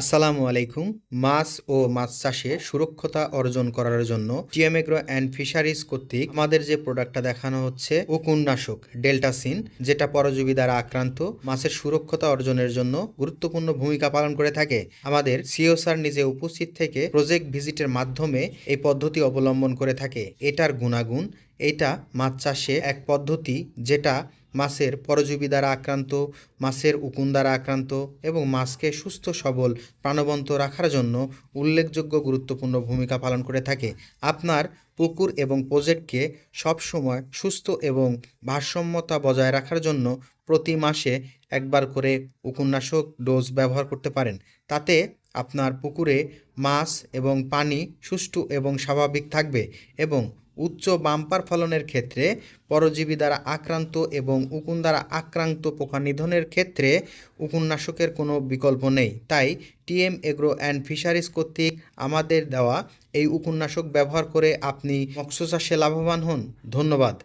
আসসালামু আলাইকুম। মাছ ও মাছ চাষে সুরক্ষতা অর্জন করার জন্য টিএমএগ্রো অ্যান্ড ফিশারিজ কর্তৃক আমাদের যে প্রোডাক্টটা দেখানো হচ্ছে, উকুন্নাশক ডেল্টাসিন যেটা পরজীবী দ্বারা আক্রান্ত, মাছের সুরক্ষতা অর্জনের জন্য গুরুত্বপূর্ণ ভূমিকা পালন করে থাকে। আমাদের সিও নিজে উপস্থিত থেকে প্রজেক্ট ভিজিটের মাধ্যমে এই পদ্ধতি অবলম্বন করে থাকে। এটার গুণাগুণ, এটা মাছ চাষে এক পদ্ধতি, যেটা মাছের পরজীবী দ্বারা আক্রান্ত, মাছের উকুন দ্বারা আক্রান্ত এবং মাছকে সুস্থ, সবল, প্রাণবন্ত রাখার জন্য উল্লেখযোগ্য গুরুত্বপূর্ণ ভূমিকা পালন করে থাকে। আপনার পুকুর এবং প্রজেক্টকে সবসময় সুস্থ এবং ভারসাম্যতা বজায় রাখার জন্য প্রতি মাসে একবার করে উকুন্নাশক ডোজ ব্যবহার করতে পারেন। তাতে আপনার পুকুরে মাছ এবং পানি সুষ্ঠু এবং স্বাভাবিক থাকবে এবং উচ্চ বাম্পার ফলনের ক্ষেত্রে পরজীবী দ্বারা আক্রান্ত এবং উকুন দ্বারা আক্রান্ত পোকা নিধনের ক্ষেত্রে উকুন্নাশকের কোনো বিকল্প নেই। তাই টিএম এগ্রো অ্যান্ড ফিশারিজ কর্তৃক আমাদের দেওয়া এই উকুন্নাশক ব্যবহার করে আপনি মৎস্য চাষে লাভবান হন। ধন্যবাদ।